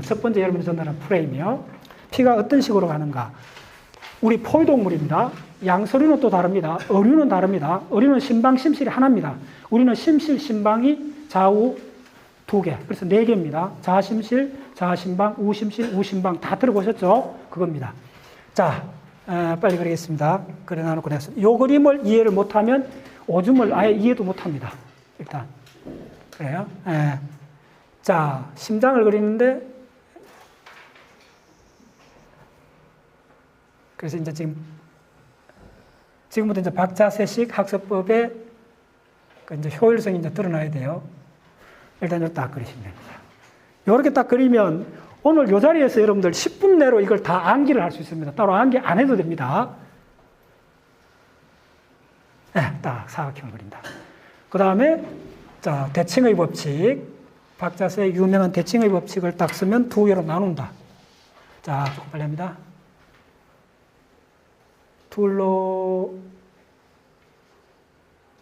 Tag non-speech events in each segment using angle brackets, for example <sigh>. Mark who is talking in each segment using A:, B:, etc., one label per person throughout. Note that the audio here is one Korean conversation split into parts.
A: 첫 번째 여러분이 전달한 프레임이요. 피가 어떤 식으로 가는가. 우리 포유동물입니다. 양서류는 또 다릅니다. 어류는 다릅니다. 어류는 심방, 심실이 하나입니다. 우리는 심실, 심방이 좌우 두 개. 그래서 네 개입니다. 좌심실, 좌심방, 우심실, 우심방 다 들어보셨죠? 그겁니다. 자, 에, 빨리 그리겠습니다. 그래 놔놓고 내서 요 그림을 이해를 못하면 오줌을 아예 이해도 못합니다. 일단 그래요. 에. 자, 심장을 그리는데 그래서 이제 지금 지금부터 이제 박자 세식 학습법의 그 이제 효율성이 이제 드러나야 돼요. 일단 이렇게 딱 그리시면 됩니다. 이렇게 딱 그리면 오늘 이 자리에서 여러분들 10분 내로 이걸 다 암기를 할 수 있습니다. 따로 암기 안 해도 됩니다. 네, 딱 사각형을 그린다. 그 다음에 자 대칭의 법칙, 박자세의 유명한 대칭의 법칙을 딱 쓰면 두 개로 나눈다. 자, 조금 빨리 합니다. 둘로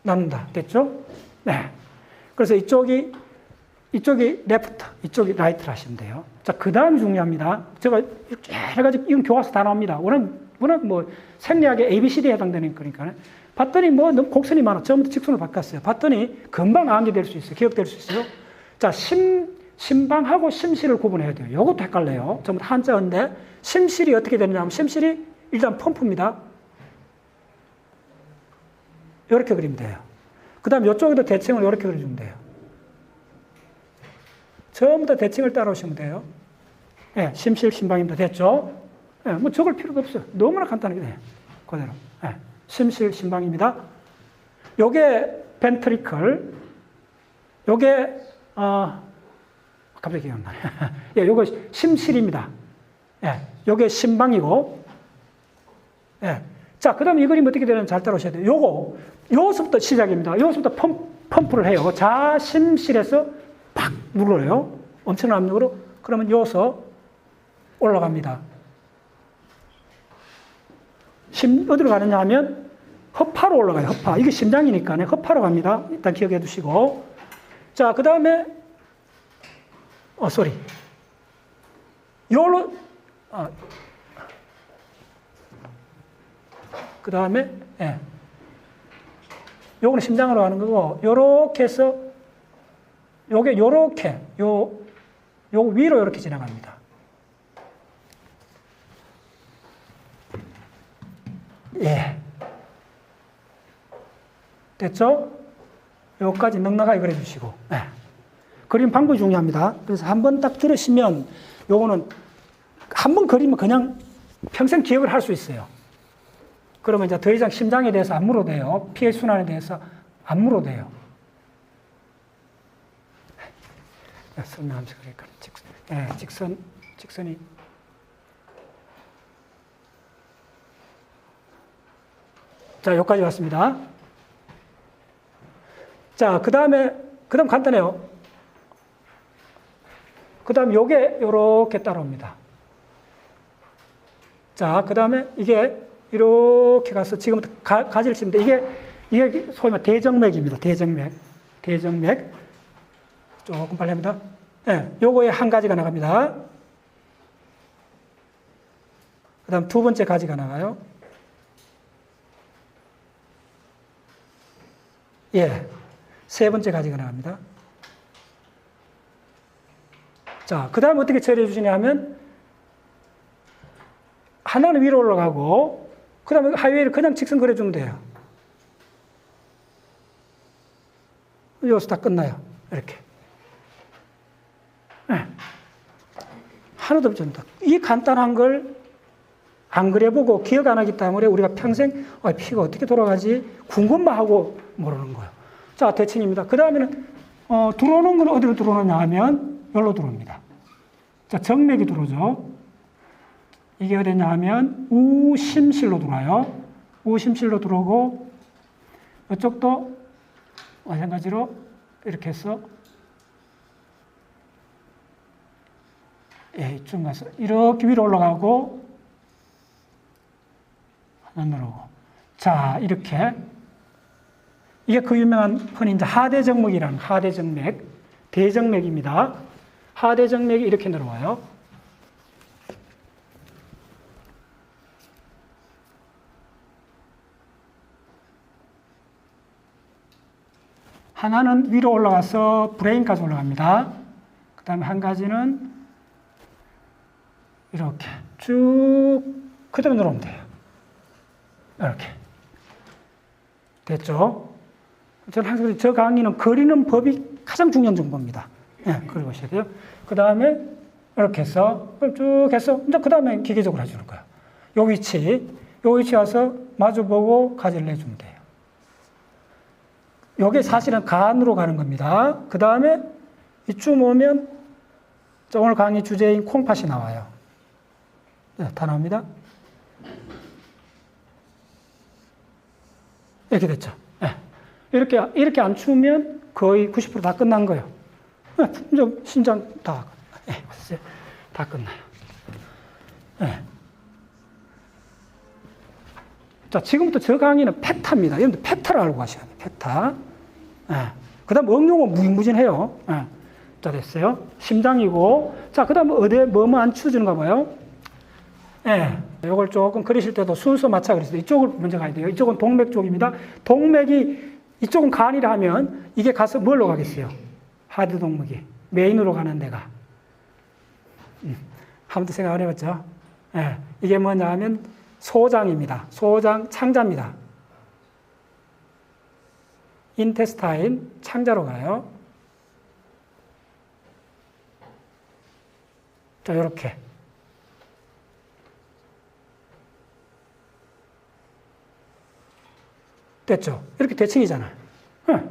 A: 나눈다. 됐죠? 네. 그래서 이쪽이 이쪽이 레프트, 이쪽이 라이트를 하시면 돼요. 자, 그 다음이 중요합니다. 제가 이렇게 해가지고 이건 교과서 다 나옵니다. 워낙, 워낙 뭐 생리학의 ABCD에 해당되는 거니까. 봤더니 뭐 곡선이 많아. 처음부터 직선을 바꿨어요. 봤더니 금방 암기 될 수 있어요. 기억될 수 있어요. 자, 심, 심방하고 심실을 구분해야 돼요. 이것도 헷갈려요. 전부 다 한자인데, 심실이 어떻게 되느냐 하면, 심실이 일단 펌프입니다. 이렇게 그리면 돼요. 그 다음 이쪽에도 대칭을 이렇게 그려주면 돼요. 전부 다 대칭을 따라오시면 돼요. 예, 심실, 심방입니다. 됐죠? 예, 뭐 적을 필요도 없어요. 너무나 간단하게 돼요. 그대로. 예, 심실, 심방입니다. 요게 벤트리클, 요게, 어, 갑자기 기억 안 나네. <laughs> 예, 요거 심실입니다. 예, 요게 심방이고, 예. 자, 그 다음에 이 그림 어떻게 되는지 잘 따라오셔야 돼요. 요거, 요서부터 시작입니다. 요서부터 펌, 프를 해요. 자심실에서 팍 눌러요. 엄청난 압력으로. 그러면 요서 올라갑니다. 심, 어디로 가느냐 하면 허파로 올라가요. 허파. 이게 심장이니까 허파로 갑니다. 일단 기억해 두시고. 자, 그 다음에, 어, 쏘리. 요로, 아, 그 다음에, 예. 요거는 심장으로 가는 거고, 요렇게 해서, 요게 요렇게, 요, 요 위로 요렇게 지나갑니다. 예. 됐죠? 요까지 넉넉하게 그려주시고, 예. 그림 방법이 중요합니다. 그래서 한 번 딱 들으시면, 요거는 한 번 그리면 그냥 평생 기억을 할 수 있어요. 그러면 이제 더 이상 심장에 대해서 안 물어도 돼요. 피해 순환에 대해서 안 물어도 돼요. 설명하면서 그러니까 직선, 예, 직선, 직선이 자, 여기까지 왔습니다. 자, 그 다음에, 그 다음 간단해요. 그 다음 요게 요렇게 따라옵니다. 자, 그 다음에 이게 이렇게 가서 지금부터 가, 가지를 치는데 이게, 이게 소위 말 대정맥입니다. 대정맥. 대정맥. 조금 빨리 합니다. 예, 네, 요거에 한 가지가 나갑니다. 그 다음 두 번째 가지가 나가요. 예, 세 번째 가지가 나갑니다. 자, 그 다음 어떻게 처리해 주시냐 하면, 하나는 위로 올라가고, 그 다음에 하이웨이를 그냥 직선 그려주면 돼요. 여기서 다 끝나요. 이렇게. 네. 하나도 없습니다. 이 간단한 걸 안 그려보고 기억 안 하기 때문에 우리가 평생 아, 피가 어떻게 돌아가지 궁금만 하고 모르는 거예요. 자, 대칭입니다. 그 다음에는 어, 들어오는 건 어디로 들어오느냐 하면 여기로 들어옵니다. 자, 정맥이 들어오죠. 이게 어디냐 하면 우심실로 들어와요. 우심실로 들어오고 이쪽도 마찬가지로 이렇게 해서 예, 이쯤 가서 이렇게 위로 올라가고 하나 누르고 자 이렇게 이게 그 유명한 흔히 이제 하대정맥이라는 하대정맥 대정맥입니다. 하대 정맥이 이렇게 내려와요. 하나는 위로 올라가서 브레인까지 올라갑니다. 그 다음에 한 가지는 이렇게 쭉 그대로 내려오면 돼요. 이렇게. 됐죠? 저는 항상 저 강의는 그리는 법이 가장 중요한 정보입니다. 예, 그리고 오셔야 돼요. 그 다음에 이렇게 해서 쭉 해서 이제 그 다음에 기계적으로 해주는 거예요. 요 위치, 요 위치 와서 마주보고 가지를 내주면 돼요. 요게 사실은 간으로 가는 겁니다. 그 다음에 이쯤 오면 오늘 강의 주제인 콩팥이 나와요. 네, 다 나옵니다. 이렇게 됐죠. 네. 이렇게, 이렇게 안 추면 거의 90%다 끝난 거예요. 네, 이제 신장 다, 네, 다 끝나요. 네. 자, 지금부터 저 강의는 페타입니다. 여러분들 페타를 알고 가셔야 돼요. 페타. 네. 그 다음 응용은 무궁무진해요. 네. 자, 됐어요. 심장이고. 자, 그 다음 어디에 뭐뭐 안 추워지는가 봐요. 예. 이걸 조금 그리실 때도 순서 맞춰 그리세요. 이쪽을 먼저 가야 돼요. 이쪽은 동맥 쪽입니다. 동맥이 이쪽은 간이라 하면 이게 가서 뭘로 가겠어요? 하드 동맥이. 메인으로 가는 데가. 음. 한 번도 생각 안 해봤죠? 예. 이게 뭐냐 하면 소장입니다. 소장 창자입니다. 인테스타인 창자로 가요. 자, 이렇게. 됐죠? 이렇게 대칭이잖아요. 네.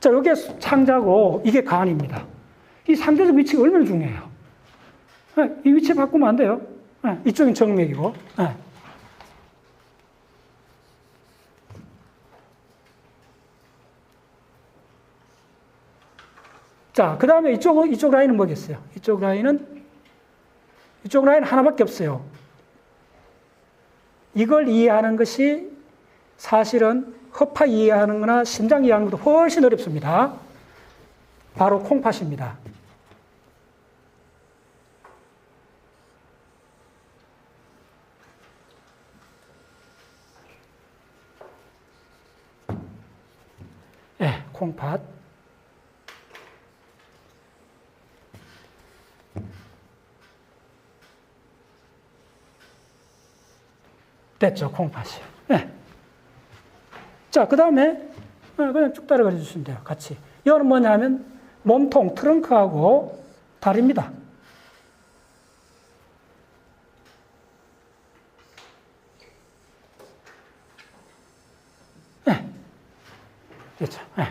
A: 자, 이게 창자고 이게 간입니다. 이 상대적 위치가 얼마나 중요해요. 네. 이 위치 바꾸면 안 돼요. 네. 이쪽은 정맥이고. 자, 그 다음에 이쪽, 이쪽 라인은 뭐겠어요? 이쪽 라인은, 이쪽 라인 하나밖에 없어요. 이걸 이해하는 것이 사실은 허파 이해하는 거나 심장 이해하는 것도 훨씬 어렵습니다. 바로 콩팥입니다. 예, 네, 콩팥. 됐죠, 콩팥이. 네. 자, 그 다음에 그냥 쭉 따라가 주시면 돼요. 같이. 이거는 뭐냐 하면 몸통, 트렁크하고 다리입니다. 네. 됐죠. 네.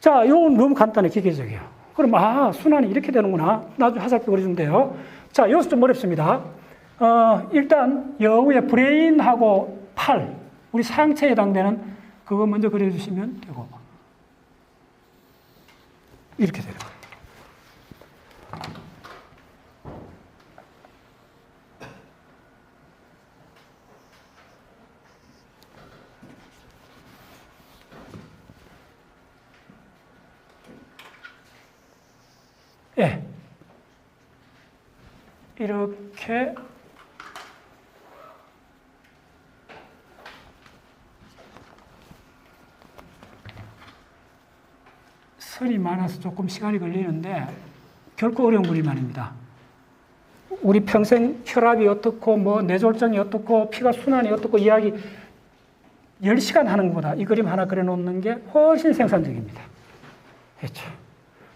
A: 자, 이건 너무 간단해, 기계적이에요. 그럼, 아, 순환이 이렇게 되는구나. 나중에 화살표 그려주면 돼요. 자, 여기서 좀 어렵습니다. 어, 일단, 여우의 브레인하고 팔, 우리 상체에 해당되는 그거 먼저 그려주시면 되고. 이렇게 되는 거예요. 예. 이렇게 설이 많아서 조금 시간이 걸리는데 결코 어려운 그림 아닙니다. 우리 평생 혈압이 어떻고 뭐 뇌졸중이 어떻고 피가 순환이 어떻고 이야기 10시간 하는 것보다 이 그림 하나 그려놓는 게 훨씬 생산적입니다. 그렇죠.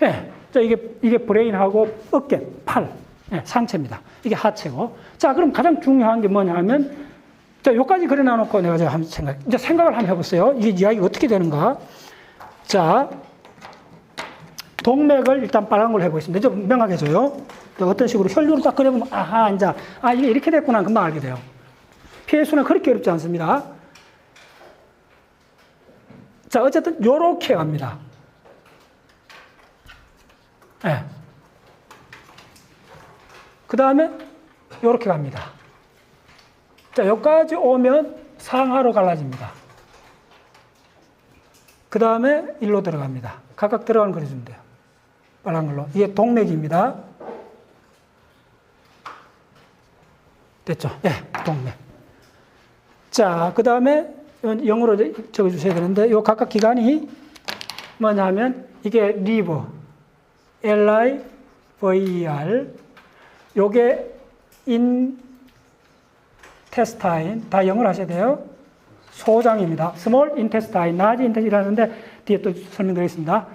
A: 네. 자, 이게, 이게 브레인하고 어깨, 팔, 네, 상체입니다. 이게 하체고. 자, 그럼 가장 중요한 게 뭐냐 하면, 자, 요까지 그려놔놓고 내가 한 생각, 이제 생각을 한번 해보세요. 이게 이야기가 어떻게 되는가. 자, 동맥을 일단 빨간 걸로 해보겠습니다. 좀 명확해져요. 어떤 식으로 혈류를 딱 그려보면, 아하, 이제, 아, 이게 이렇게 됐구나. 금방 알게 돼요. 피해 수는 그렇게 어렵지 않습니다. 자, 어쨌든, 요렇게 갑니다. 예. 네. 그 다음에, 요렇게 갑니다. 자, 여기까지 오면 상하로 갈라집니다. 그 다음에 일로 들어갑니다. 각각 들어가는 그려주면 돼요. 빨간 걸로. 이게 동맥입니다. 됐죠? 예, 동맥. 자, 그 다음에 영어로 적어주셔야 되는데, 요 각각 기관이 뭐냐면, 이게 리버, L-I-V-E-R, 요게 인테스타인, 다 영어로 하셔야 돼요. 소장입니다. 스몰 인테스타인, 라지 인테스타인이라는데, 뒤에 또 설명드리겠습니다.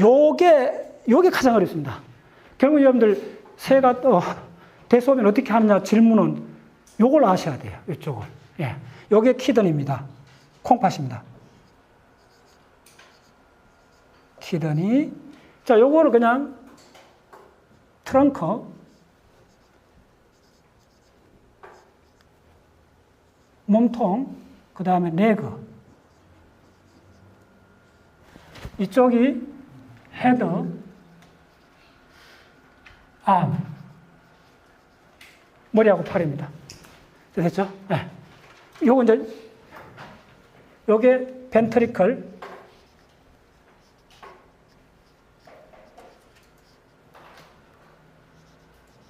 A: 요게, 요게 가장 어렵습니다. 결국 여러분들, 새가 또, 대소변 어떻게 하느냐 질문은 요걸 아셔야 돼요. 이쪽을. 예. 요게 키드니입니다. 콩팥입니다. 키드니. 자, 요거를 그냥 트렁크. 몸통. 그 다음에 레그. 이쪽이 헤드. 암. 머리하고 팔입니다. 됐죠? 네. 요거 이제, 요게 벤트리클.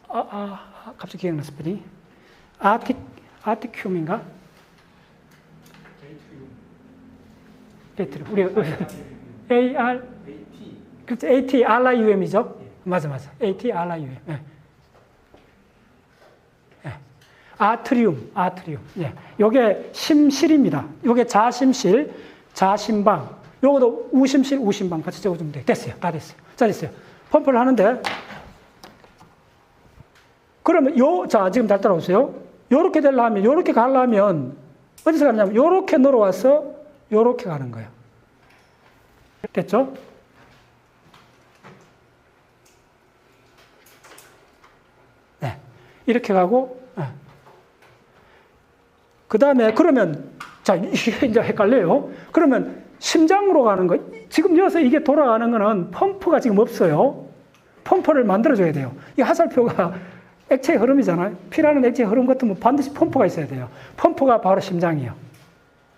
A: 아, 아, 아, 갑자기 기억났어, 뻔히. 아티, 아티큐민가? 베트리. 우리, AR, 그렇죠. AT, RIUM이죠? 맞아, 맞아. AT, RIUM. 네. 아트리움, 아트리움. 예. 요게 심실입니다. 요게 자심실, 자심방. 요것도 우심실, 우심방 같이 적어주면 돼요. 됐어요. 다 됐어요. 자, 됐어요. 펌프를 하는데, 그러면 요, 자, 지금 잘 따라오세요. 요렇게 되려면, 요렇게 가려면, 어디서 가냐면, 요렇게 늘어와서, 요렇게 가는 거예요. 됐죠? 네. 이렇게 가고, 그 다음에 그러면 자 이게 이제 헷갈려요. 그러면 심장으로 가는 거 지금 여기서 이게 돌아가는 거는 펌프가 지금 없어요. 펌프를 만들어줘야 돼요. 이 화살표가 액체 흐름이잖아요. 피라는 액체 흐름 같은 건 반드시 펌프가 있어야 돼요. 펌프가 바로 심장이에요.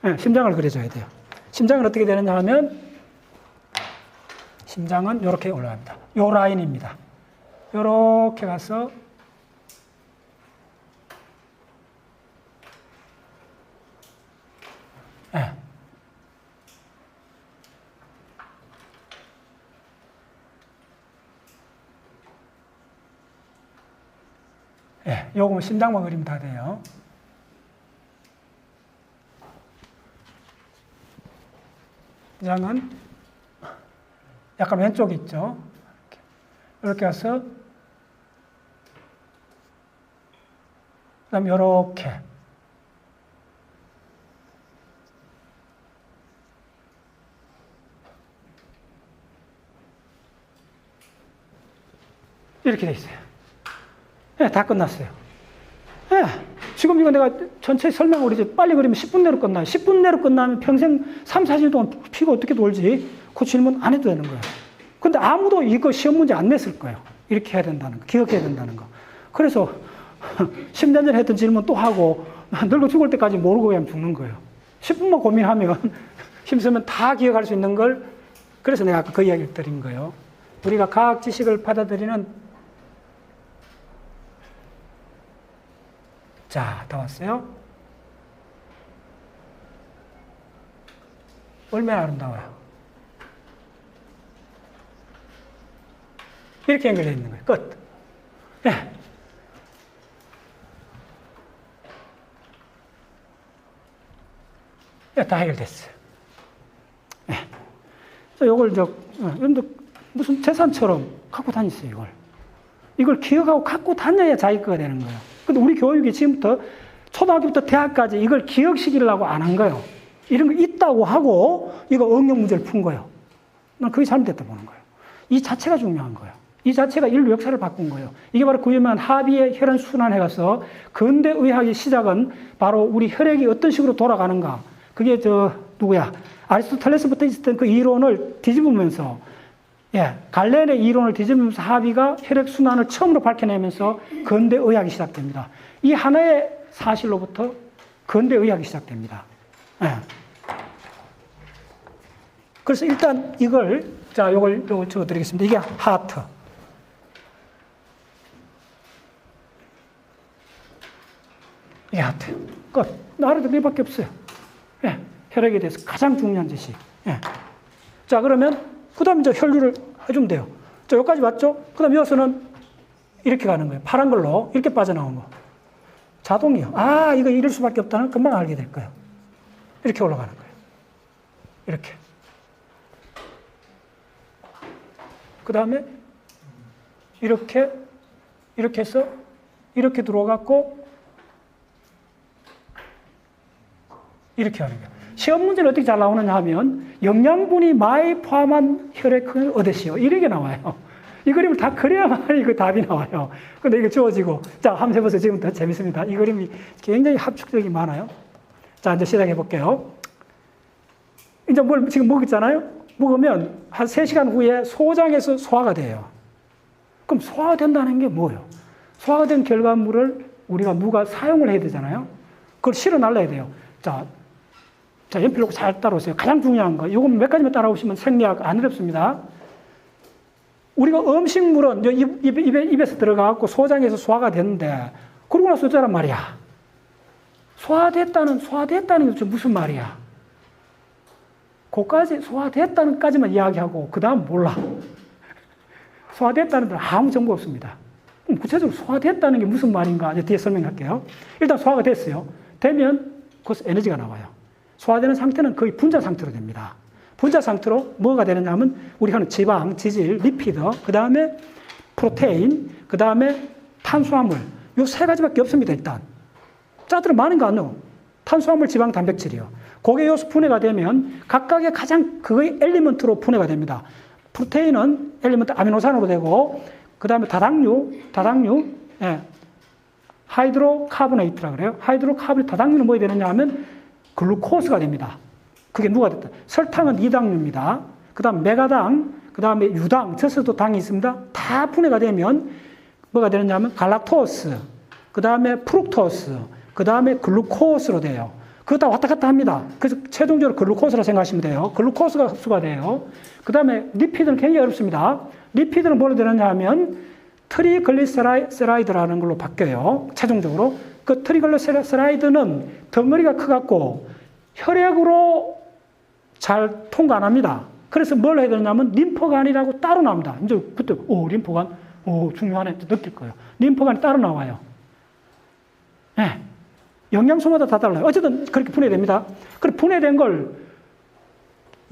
A: 네, 심장을 그려줘야 돼요. 심장은 어떻게 되느냐 하면 심장은 이렇게 올라갑니다. 요 라인입니다. 이렇게 가서 예. 예, 요거 심장만 그리면 다 돼요. 심장은 약간 왼쪽 있죠. 이렇게, 해서 그다음 이렇게 이렇게 돼 있어요. 예, 다 끝났어요. 예, 지금 이거 내가 전체 설명을 이제 빨리 그리면 10분 내로 끝나요. 10분 내로 끝나면 평생 3, 4일 동안 피가 어떻게 돌지? 그 질문 안 해도 되는 거예요. 근데 아무도 이거 시험 문제 안 냈을 거예요. 이렇게 해야 된다는 거, 기억해야 된다는 거. 그래서 <laughs> 10년 전에 했던 질문 또 하고 <laughs> 늙어 죽을 때까지 모르고 그냥 죽는 거예요. 10분만 고민하면 <laughs> 힘쓰면 다 기억할 수 있는 걸 그래서 내가 아까 그 이야기를 드린 거예요. 우리가 과학 지식을 받아들이는 자, 다 왔어요? 얼마나 아름다워요. 이렇게 연결되어 있는 거예요. 끝. 네. 네, 다 해결됐어요. 네. 자, 요걸 저, 여러분들 무슨 재산처럼 갖고 다니세요, 이걸. 이걸 기억하고 갖고 다녀야 자기 거가 되는 거예요. 근데 우리 교육이 지금부터 초등학교부터 대학까지 이걸 기억시키려고 안 한 거예요. 이런 거 있다고 하고 이거 응용 문제를 푼 거예요. 난 그게 잘못됐다 보는 거예요. 이 자체가 중요한 거예요. 이 자체가 인류 역사를 바꾼 거예요. 이게 바로 그 유명한 하비의 혈흔 순환해 가서 근대 의학의 시작은 바로 우리 혈액이 어떤 식으로 돌아가는가. 그게 저 누구야? 아리스토텔레스부터 있었던 그 이론을 뒤집으면서 예, 갈렌의 이론을 뒤집으면서 하비가 혈액 순환을 처음으로 밝혀내면서 근대 의학이 시작됩니다. 이 하나의 사실로부터 근대 의학이 시작됩니다. 예. 그래서 일단 이걸 자, 요걸, 요걸 적어 드리겠습니다. 이게 하트. 이게 하트. 끝. 나라도 네 밖에 없어요. 예. 혈액에 대해서 가장 중요한 지식. 예. 자, 그러면, 그 다음에 이제 혈류를 해주면 돼요. 자, 여기까지 왔죠? 그 다음 이어서는 이렇게 가는 거예요. 파란 걸로 이렇게 빠져나온 거. 자동이요. 아, 이거 이럴 수밖에 없다는 금방 알게 될 거예요. 이렇게 올라가는 거예요. 이렇게. 그 다음에 이렇게, 이렇게 해서 이렇게 들어갔고 이렇게 하는 거예요. 시험 문제는 어떻게 잘 나오느냐 하면 영양분이 많이 포함한 혈액을 얻으시오. 이렇게 나와요. 이 그림을 다 그려야만 이거 <laughs> 답이 나와요. 근데 이게 주어지고. 자, 한번 해보세요. 지금부터 재밌습니다. 이 그림이 굉장히 합축적이 많아요. 자, 이제 시작해 볼게요. 이제 뭘 지금 먹었잖아요? 먹으면 한 3시간 후에 소장에서 소화가 돼요. 그럼 소화된다는 게 뭐예요? 소화가 된 결과물을 우리가 누가 사용을 해야 되잖아요? 그걸 실어 날라야 돼요. 자, 자, 연필로 잘 따라오세요. 가장 중요한 거. 이건 몇 가지만 따라오시면 생리학 안 어렵습니다. 우리가 음식물은 입, 입, 입에, 입에서 들어가고 소장에서 소화가 되는데, 그러고 나서 어쩌란 말이야. 소화됐다는, 소화됐다는 게 무슨 말이야? 그까지 소화됐다는 까지만 이야기하고, 그 다음 몰라. <laughs> 소화됐다는 데는 아무 정보 없습니다. 구체적으로 소화됐다는 게 무슨 말인가? 이제 뒤에 설명할게요. 일단 소화가 됐어요. 되면 거기서 에너지가 나와요. 소화되는 상태는 거의 분자 상태로 됩니다. 분자 상태로 뭐가 되느냐 하면 우리가 하는 지방, 지질, 리피드, 그 다음에 프로테인, 그 다음에 탄수화물. 요 세 가지밖에 없습니다, 일단. 짜들은 많은 거 아니요. 탄수화물, 지방, 단백질이요. 고게 요소 분해가 되면 각각의 가장 그의 엘리먼트로 분해가 됩니다. 프로테인은 엘리먼트 아미노산으로 되고, 그 다음에 다당류, 다당류, 예. 하이드로카보네이트라 그래요. 하이드로카보네이트 다당류는 뭐가 되느냐 하면 글루코스가 됩니다. 그게 누가 됐다? 설탕은 이당류입니다. 그 다음 메가당, 그 다음에 유당, 저서도 당이 있습니다. 다 분해가 되면 뭐가 되느냐 하면 갈락토스, 그 다음에 프룩토스, 그 다음에 글루코스로 돼요. 그거 다 왔다 갔다 합니다. 그래서 최종적으로 글루코스라 생각하시면 돼요. 글루코스가 흡수가 돼요. 그 다음에 리피드는 굉장히 어렵습니다. 리피드는 뭐로 되느냐 하면 트리글리세라이드라는 걸로 바뀌어요. 최종적으로. 그 트리글리세라이드는 덩어리가 커갖고 혈액으로 잘 통과 안 합니다. 그래서 뭘 해야 되냐면 림프관이라고 따로 나옵니다. 이제 그때 오 림프관 오 중요하네 느낄 거예요. 림프관이 따로 나와요. 네. 영양소마다 다 달라요. 어쨌든 그렇게 분해됩니다. 그래 분해된 걸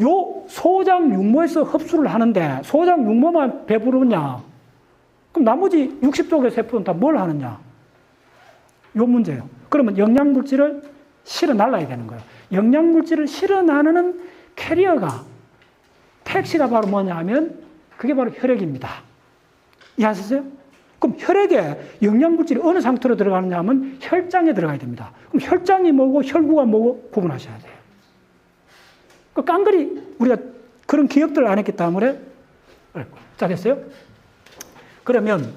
A: 요 소장 육모에서 흡수를 하는데 소장 육모만 배부르냐? 그럼 나머지 60쪽의 세포는 다 뭘 하느냐? 요 문제예요. 그러면 영양물질을 실어 날라야 되는 거예요. 영양물질을 실어 나르는 캐리어가 택시가 바로 뭐냐 하면 그게 바로 혈액입니다. 이해하셨어요? 그럼 혈액에 영양물질이 어느 상태로 들어가느냐 하면 혈장에 들어가야 됩니다. 그럼 혈장이 뭐고 혈구가 뭐고 구분하셔야 돼요. 그 깡그리 우리가 그런 기억들을 안 했기 때문에 자 됐어요? 그러면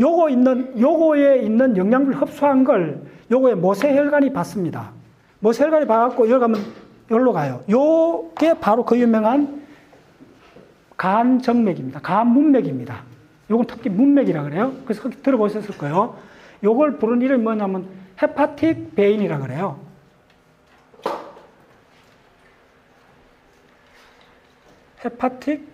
A: 요거 있는 요거에 있는 영양분 흡수한 걸 요거에 모세혈관이 받습니다. 모세혈관이 봐갖고 여기 가면 여기로 가요. 요게 바로 그 유명한 간정맥입니다. 간문맥입니다. 요건 특히 문맥이라 그래요. 그래서 들어보셨을 거예요. 요걸 부르는 이름이 뭐냐면 헤파틱 베인이라 그래요. 헤파틱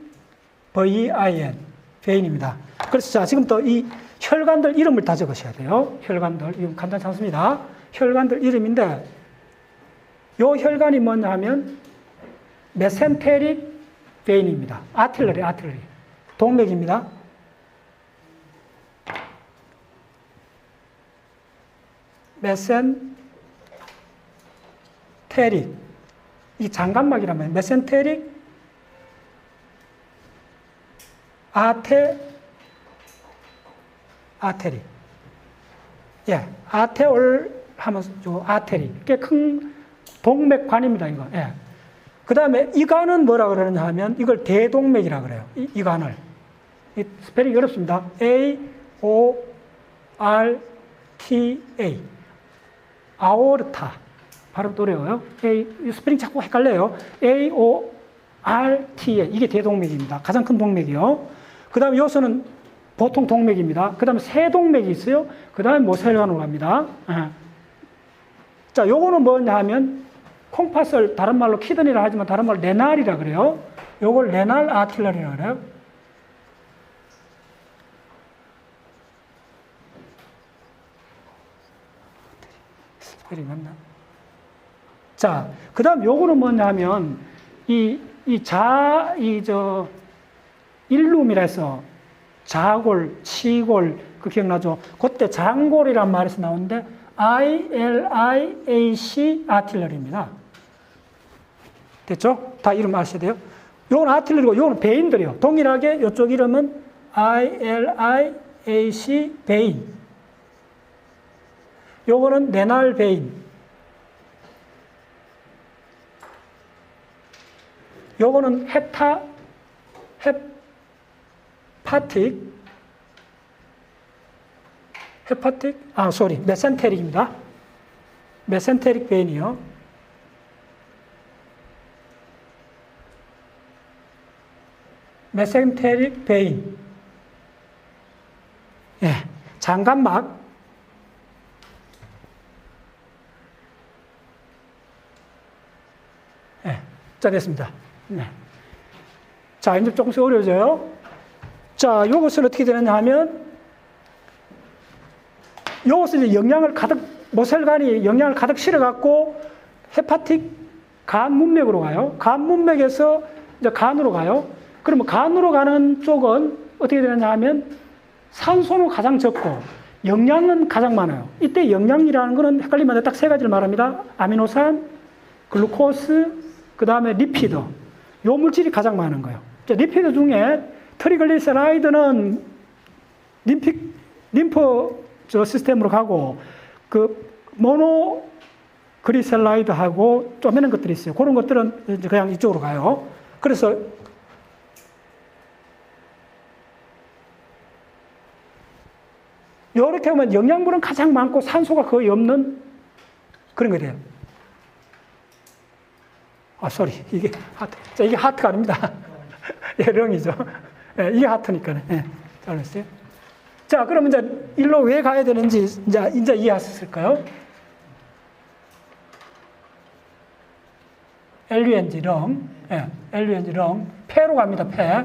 A: VIN 베인입니다. 그래서 자 지금부터 이 혈관들 이름을 다 적으셔야 돼요. 혈관들 이건 간단치 않습니다. 혈관들 이름인데 요 혈관이 뭐냐 하면 메센테릭 베인입니다. 아틀러리 아틀러리 동맥입니다. 메센테릭 이 장관막이라면 메센테릭 아테 아테리. 예 아테올 하면서 요 아테리. 꽤큰 동맥관입니다 이거. 예. 그 다음에 이 관은 뭐라 그러느냐 하면 이걸 대동맥이라 그래요 이, 이 스페링이 어렵습니다. A O R T A. 아오르타. 발음도 어려워요. A, 스페링 자꾸 헷갈려요. A O RTA 이게 대동맥입니다. 가장 큰 동맥이요. 그 다음에 요소는 보통 동맥입니다. 그 다음에 세동맥이 있어요. 그 다음에 모세혈관으로 갑니다. 예. 자, 요거는 뭐냐 하면 콩팥을 다른 말로 키드니라 하지만 다른 말로 레날이라 그래요. 요걸 레날 아틸러리라 그래요. 스펠이 맞나? 자, 그 다음 요거는 뭐냐면, 이, 이 자, 이 저, 일룸이라 해서 자골, 치골, 그 기억나죠? 그때 장골이란 말에서 나오는데, ILIAC 아틸러리입니다. 됐죠? 다 이름 아셔야 돼요. 요건 아틸러리고, 요건 베인들이요. 동일하게 요쪽 이름은 ILIAC 베인. 요거는 레날 베인. 요거는 헤파, 헤파틱, 헤파틱, 아, 소리, 메센테릭입니다. 메센테릭 베인이요. 메센테릭 베인. 예, 장관막. 예, 자, 됐습니다. 네. 자, 이제 조금씩 어려워져요. 자, 요것을 어떻게 되느냐 하면, 요것을 이제 영양을 가득, 모셀간이 영양을 가득 실어갖고, 헤파틱 간 문맥으로 가요. 간 문맥에서 이제 간으로 가요. 그러면 간으로 가는 쪽은 어떻게 되느냐 하면, 산소는 가장 적고, 영양은 가장 많아요. 이때 영양이라는 거는 헷갈리면 딱 세 가지를 말합니다. 아미노산, 글루코스, 그 다음에 리피드. 요 물질이 가장 많은 거예요. 자, 리피드 중에 트리글리세라이드는 림픽, 림프 저 시스템으로 가고 그 모노 그리셀라이드하고 쪼매는 것들이 있어요. 그런 것들은 이제 그냥 이쪽으로 가요. 그래서 이렇게 하면 영양분은 가장 많고 산소가 거의 없는 그런 게 돼요. 아, 쏘리. 이게 하트. 자, 이게 하트가 아닙니다. <laughs> 예, 령이죠. 예, 이게 하트니까. 예, 잘했어요. 자, 그럼 이제 일로 왜 가야 되는지 이제, 이제 이해하셨을까요? LUNG, 령. 예, LUNG, 령. 폐로 갑니다, 폐.